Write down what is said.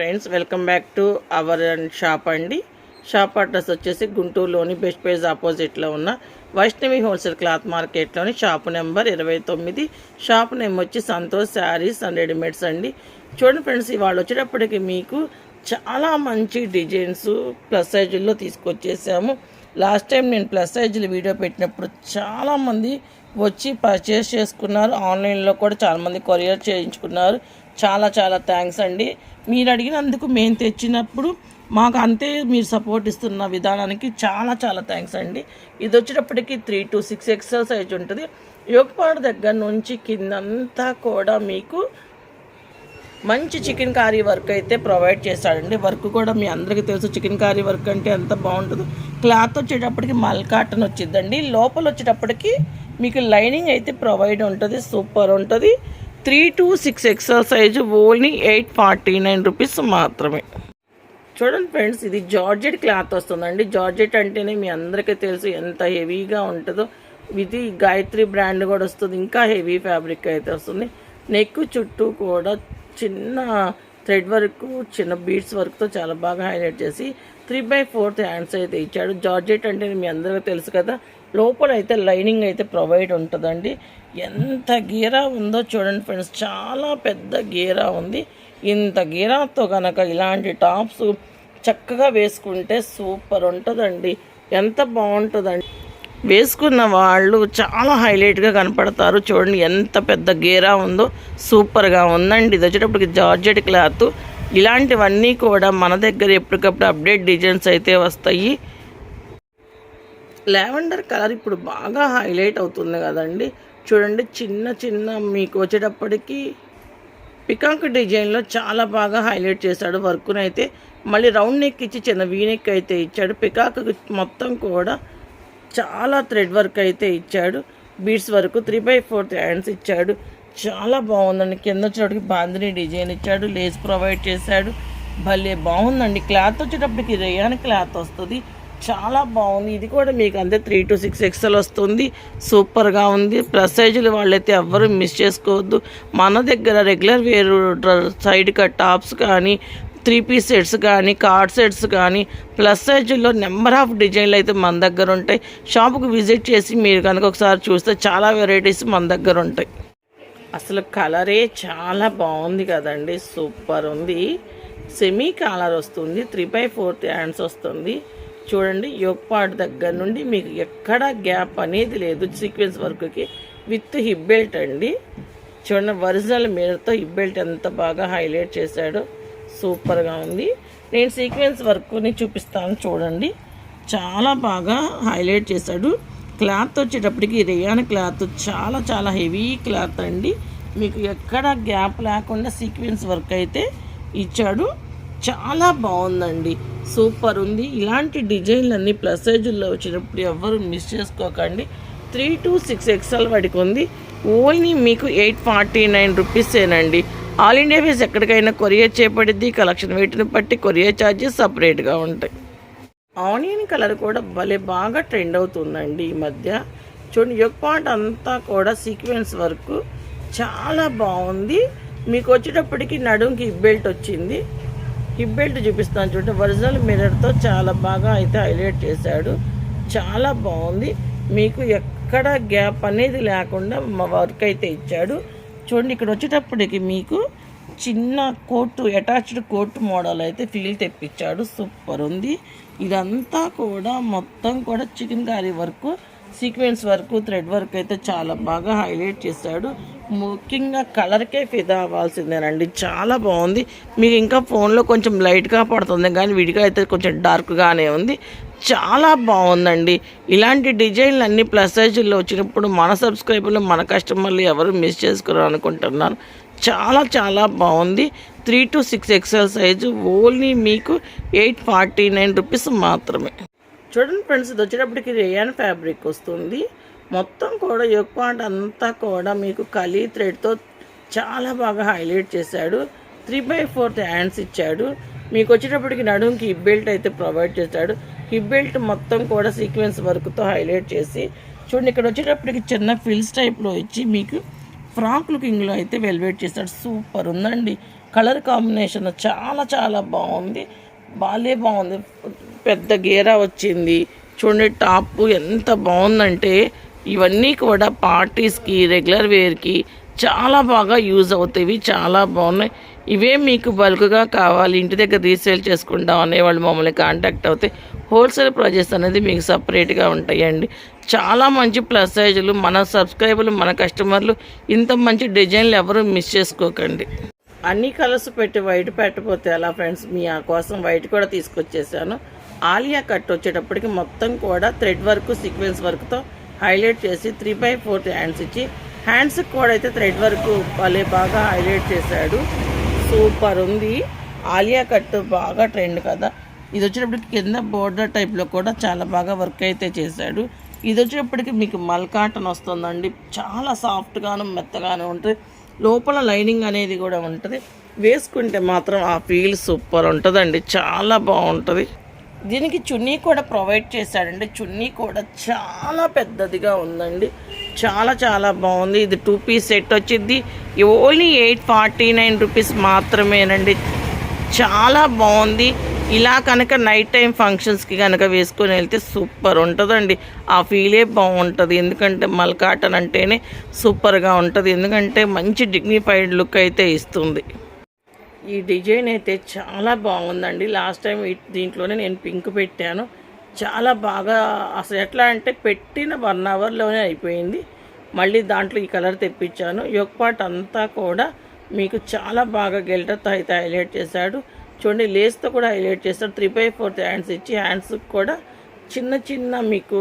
Friends welcome back to our shop అండి. Shop address వచ్చేసి గుంటూరులోని బెస్ట్ పేజ్ ఆపోజిట్లో ఉన్న వైష్ణవి హోల్సేల్ క్లాత్ మార్కెట్లోని షాప్ నెంబర్ ఇరవై తొమ్మిది. షాప్ నేమ్ వచ్చి సంతోష్ శారీస్ అండ్ రెడీమేడ్స్ అండి. చూడండి ఫ్రెండ్స్ ఇవాళ వచ్చేటప్పటికి మీకు చాలా మంచి డిజైన్స్ ప్లస్ సైజుల్లో తీసుకొచ్చేసాము. లాస్ట్ టైం నేను ప్లస్ సైజులు వీడియో పెట్టినప్పుడు చాలామంది వచ్చి పర్చేస్ చేసుకున్నారు. ఆన్లైన్లో కూడా చాలామంది కొరియర్ చేయించుకున్నారు. చాలా చాలా థ్యాంక్స్ అండి. మీరు అడిగినందుకు మేము తెచ్చినప్పుడు మాకు అంతే మీరు సపోర్ట్ ఇస్తున్న విధానానికి చాలా చాలా థ్యాంక్స్ అండి. ఇది వచ్చేటప్పటికి three to six XL size ఉంటుంది. యోగపాడు దగ్గర నుంచి కిందంతా కూడా మీకు మంచి చికెన్ కారీ వర్క్ అయితే ప్రొవైడ్ చేశాడండి వర్క్ కూడా మీ అందరికీ తెలుసు. చికెన్ కారీ వర్క్ అంటే ఎంత బాగుంటుందో. క్లాత్ వచ్చేటప్పటికి మల్ కాటన్ వచ్చిందండి లోపల వచ్చేటప్పటికి మీకు లైనింగ్ అయితే ప్రొవైడ్ ఉంటుంది. సూపర్ ఉంటుంది. Three to six XL size only eight forty nine rupees మాత్రమే. చూడండి ఫ్రెండ్స్ ఇది జార్జెట్ క్లాత్ వస్తుందండి. జార్జెట్ అంటేనే మీ అందరికీ తెలుసు ఎంత హెవీగా ఉంటుందో. ఇది గాయత్రి బ్రాండ్ కూడా వస్తుంది. ఇంకా హెవీ ఫ్యాబ్రిక్ అయితే వస్తుంది. నెక్ చుట్టూ కూడా చిన్న థ్రెడ్ వర్క్ చిన్న బీడ్స్ వర్క్తో చాలా బాగా హైలైట్ చేసి త్రీ బై ఫోర్త్ హ్యాండ్స్ అయితే ఇచ్చాడు. జార్జెట్ అంటే మీ అందరికీ తెలుసు కదా లోపల అయితే లైనింగ్ అయితే ప్రొవైడ్ ఉంటుందండి. ఎంత గీరా ఉందో చూడండి ఫ్రెండ్స్ చాలా పెద్ద గీరా ఉంది. ఇంత గీరాతో కనుక ఇలాంటి టాప్స్ చక్కగా వేసుకుంటే సూపర్ ఉంటుందండి. ఎంత బాగుంటుందండి. వేసుకున్న వాళ్ళు చాలా హైలైట్గా కనపడతారు. చూడండి ఎంత పెద్ద గేరా ఉందో సూపర్గా ఉందండి. ఇది వచ్చేటప్పటికి జార్జెట్ క్లాత్. ఇలాంటివన్నీ కూడా మన దగ్గర ఎప్పటికప్పుడు అప్డేట్ డిజైన్స్ అయితే వస్తాయి. లావెండర్ కలర్ ఇప్పుడు బాగా హైలైట్ అవుతుంది కదండి. చూడండి చిన్న చిన్న మీకు వచ్చేటప్పటికి పికాక్ డిజైన్లో చాలా బాగా హైలైట్ చేశాడు వర్క్ను అయితే మళ్ళీ రౌండ్ నెక్ ఇచ్చి చిన్న వీ నెక్ అయితే ఇచ్చాడు. పికాక్ మొత్తం కూడా చాలా థ్రెడ్ వర్క్ అయితే ఇచ్చాడు. బీడ్స్ వరకు త్రీ బై ఫోర్త్ హ్యాండ్స్ ఇచ్చాడు. చాలా బాగుందండి. కింద వచ్చేటప్పటికి బాందిని డిజైన్ ఇచ్చాడు. లేస్ ప్రొవైడ్ చేశాడు. భలే బాగుందండి. క్లాత్ వచ్చేటప్పటికి రేయాన్ క్లాత్ వస్తుంది. చాలా బాగుంది. ఇది కూడా మీకు అంతే త్రీ టు సిక్స్ ఎక్స్ఎల్ వస్తుంది. సూపర్గా ఉంది. ప్లస్ సైజులు వాళ్ళైతే ఎవ్వరూ మిస్ చేసుకోవద్దు. మన దగ్గర రెగ్యులర్ వేరు సైడ్ కట్ టాప్స్ కానీ త్రీ పీస్ సెట్స్ కానీ కార్డ్ సెట్స్ కానీ ప్లస్ సైజుల్లో నెంబర్ ఆఫ్ డిజైన్లు అయితే మన దగ్గర ఉంటాయి. షాప్కి విజిట్ చేసి మీరు కనుక ఒకసారి చూస్తే చాలా వెరైటీస్ మన దగ్గర ఉంటాయి. అసలు కలరే చాలా బాగుంది కదండి. సూపర్ ఉంది. సెమీ కలర్ వస్తుంది. త్రీ బై ఫోర్త్ హ్యాండ్స్ వస్తుంది. చూడండి యోగపాట్ దగ్గర నుండి మీకు ఎక్కడ గ్యాప్ అనేది లేదు సీక్వెన్స్ వర్క్కి. విత్ హిప్ బెల్ట్ అండి. చూడండి ఒరిజినల్ మీరతో హిప్ బెల్ట్ ఎంత బాగా హైలైట్ చేశాడో. సూపర్గా ఉంది. నేను సీక్వెన్స్ వర్క్ని చూపిస్తాను చూడండి. చాలా బాగా హైలైట్ చేశాడు. క్లాత్ వచ్చేటప్పటికి రేయాన్ క్లాత్ చాలా చాలా హెవీ క్లాత్ అండి. మీకు ఎక్కడ గ్యాప్ లేకుండా సీక్వెన్స్ వర్క్ అయితే ఇచ్చాడు. చాలా బాగుందండి. సూపర్ ఉంది. ఇలాంటి డిజైన్లు అన్నీ ప్లస్ సైజుల్లో వచ్చినప్పుడు ఎవరు మిస్ చేసుకోకండి. త్రీ టు సిక్స్ ఎక్స్ఎల్ పడికి ఉంది. ఓన్లీ మీకు ఎయిట్ ఫార్టీ నైన్ రూపీసేనండి. ఆల్ ఇండియా ఫీజ్ ఎక్కడికైనా కొరియర్ చేపడిద్ది కలెక్షన్ వెయిట్ని బట్టి కొరియర్ ఛార్జెస్ సపరేట్గా ఉంటాయి. ఆనియన్ కలర్ కూడా భలే బాగా ట్రెండ్ అవుతుందండి ఈ మధ్య. చూడండి యొక్క పాయింట్ అంతా కూడా సీక్వెన్స్ వర్క్ చాలా బాగుంది. మీకు వచ్చేటప్పటికి నడుంకి హిప్ బెల్ట్ వచ్చింది. హిప్ బెల్ట్ చూపిస్తాను చూడండి. ఒరిజినల్ మిర్రర్తో చాలా బాగా అయితే హైలైట్ చేశాడు. చాలా బాగుంది. మీకు ఎక్కడ గ్యాప్ అనేది లేకుండా మా వర్క్ అయితే ఇచ్చాడు. చూడండి ఇక్కడ వచ్చేటప్పటికి మీకు చిన్న కోటు అటాచ్డ్ కోట్ మోడల్ అయితే ఫీల్ తెప్పించాడు. సూపర్ ఉంది. ఇదంతా కూడా మొత్తం కూడా chikankari work sequence work thread work అయితే చాలా బాగా హైలైట్ చేశాడు. ముఖ్యంగా కలర్కే ఫిదా అవ్వాల్సిందేనండి. చాలా బాగుంది. మీకు ఇంకా ఫోన్లో కొంచెం లైట్గా పడుతుంది కానీ విడిగా అయితే కొంచెం డార్క్గానే ఉంది. చాలా బాగుందండి. ఇలాంటి డిజైన్లు అన్ని ప్లస్ సైజుల్లో వచ్చినప్పుడు మన సబ్స్క్రైబర్లు మన కస్టమర్లు ఎవరు మిస్ చేసుకోరు అనుకుంటున్నాను చాలా చాలా బాగుంది. Three to six XL size only మీకు ఎయిట్ ఫార్టీ నైన్ రూపీస్ మాత్రమే. చూడండి ఫ్రెండ్స్ ఇది వచ్చేటప్పటికి రేయాన్ ఫ్యాబ్రిక్ వస్తుంది. మొత్తం కూడా ఎక్కువ అంతా కూడా మీకు కలీ థ్రెడ్తో చాలా బాగా హైలైట్ చేశాడు. త్రీ బై ఫోర్త్ హ్యాండ్స్ ఇచ్చాడు. మీకు వచ్చేటప్పటికి నడుంకి బెల్ట్ అయితే ప్రొవైడ్ చేశాడు. హిప్ బెల్ట్ మొత్తం కూడా సీక్వెన్స్ వర్క్తో హైలైట్ చేసి చూడండి ఇక్కడ వచ్చేటప్పటికి చిన్న ఫిల్స్ టైప్లో ఇచ్చి మీకు ఫ్రాక్ లుకింగ్లో అయితే వెల్వేట్ చేశాడు సూపర్ ఉందండి. కలర్ కాంబినేషన్ చాలా చాలా బాగుంది. బాలే బాగుంది. పెద్ద గేరా వచ్చింది. చూడండి టాప్ ఎంత బాగుందంటే ఇవన్నీ కూడా పార్టీస్కి రెగ్యులర్ వేర్కి చాలా బాగా యూజ్ అవుతాయి. చాలా బాగున్నాయి. ఇవే మీకు బల్క్గా కావాలి. ఇంటి దగ్గర రీసేల్ చేసుకుంటాం అనేవాళ్ళు మమ్మల్ని కాంటాక్ట్ అవుతాయి హోల్సేల్ ప్రైజెస్ అనేది మీకు సపరేట్గా ఉంటాయండి. చాలా మంచి ప్లస్ సైజులు మన సబ్స్క్రైబర్లు మన కస్టమర్లు ఇంత మంచి డిజైన్లు ఎవరు మిస్ చేసుకోకండి. అన్ని కలర్స్ పెట్టి వైట్ పెట్టకపోతే అలా ఫ్రెండ్స్? మీ ఆ కోసం వైట్ కూడా తీసుకొచ్చేసాను. ఆలియా కట్ వచ్చేటప్పటికి మొత్తం కూడా థ్రెడ్ వర్క్ సీక్వెన్స్ వర్క్తో హైలైట్ చేసి త్రీ బై ఫోర్త్ హ్యాండ్స్ ఇచ్చి హ్యాండ్స్కి కూడా అయితే థ్రెడ్ వర్క్ భలే బాగా హైలైట్ చేశాడు. సూపర్ ఉంది. ఆలియా కట్ బాగా ట్రెండ్ కదా. ఇది వచ్చేటప్పటికి కింద బోర్డర్ టైప్లో కూడా చాలా బాగా వర్క్ అయితే చేశాడు. ఇది వచ్చేటప్పటికి మీకు మల్ కాటన్ వస్తుందండి. చాలా సాఫ్ట్గాను మెత్తగాను ఉంటుంది. లోపల లైనింగ్ అనేది కూడా ఉంటుంది. వేసుకుంటే మాత్రం ఆ ఫీల్ సూపర్ ఉంటుందండి. చాలా బాగుంటుంది. దీనికి చున్నీ కూడా ప్రొవైడ్ చేశాడండి. చున్నీ కూడా చాలా పెద్దదిగా ఉందండి. చాలా చాలా బాగుంది. ఇది టూ పీస్ సెట్ వచ్చింది. Only eight forty nine rupees మాత్రమేనండి. చాలా బాగుంది. ఇలా కనుక నైట్ టైం ఫంక్షన్స్కి కనుక వేసుకొని వెళ్తే సూపర్ ఉంటుందండి. ఆ ఫీలే బాగుంటుంది. ఎందుకంటే మల్ కాటన్ అంటేనే సూపర్గా ఉంటుంది. ఎందుకంటే మంచి డిగ్నిఫైడ్ లుక్ అయితే ఇస్తుంది. ఈ డిజైన్ అయితే చాలా బాగుందండి. లాస్ట్ టైం దీంట్లోనే నేను పింక్ పెట్టాను. చాలా బాగా అసలు ఎట్లా అంటే పెట్టిన వన్ అవర్లోనే అయిపోయింది. మళ్ళీ దాంట్లో ఈ కలర్ తెప్పించాను. యొక్క పార్ట్ అంతా కూడా మీకు చాలా బాగా గెల్టర్తో అయితే హైలైట్ చేశాడు. చూడండి లేస్తో కూడా హైలైట్ చేస్తారు. త్రీ బై ఫోర్త్ హ్యాండ్స్ ఇచ్చి హ్యాండ్స్కి కూడా చిన్న చిన్న మీకు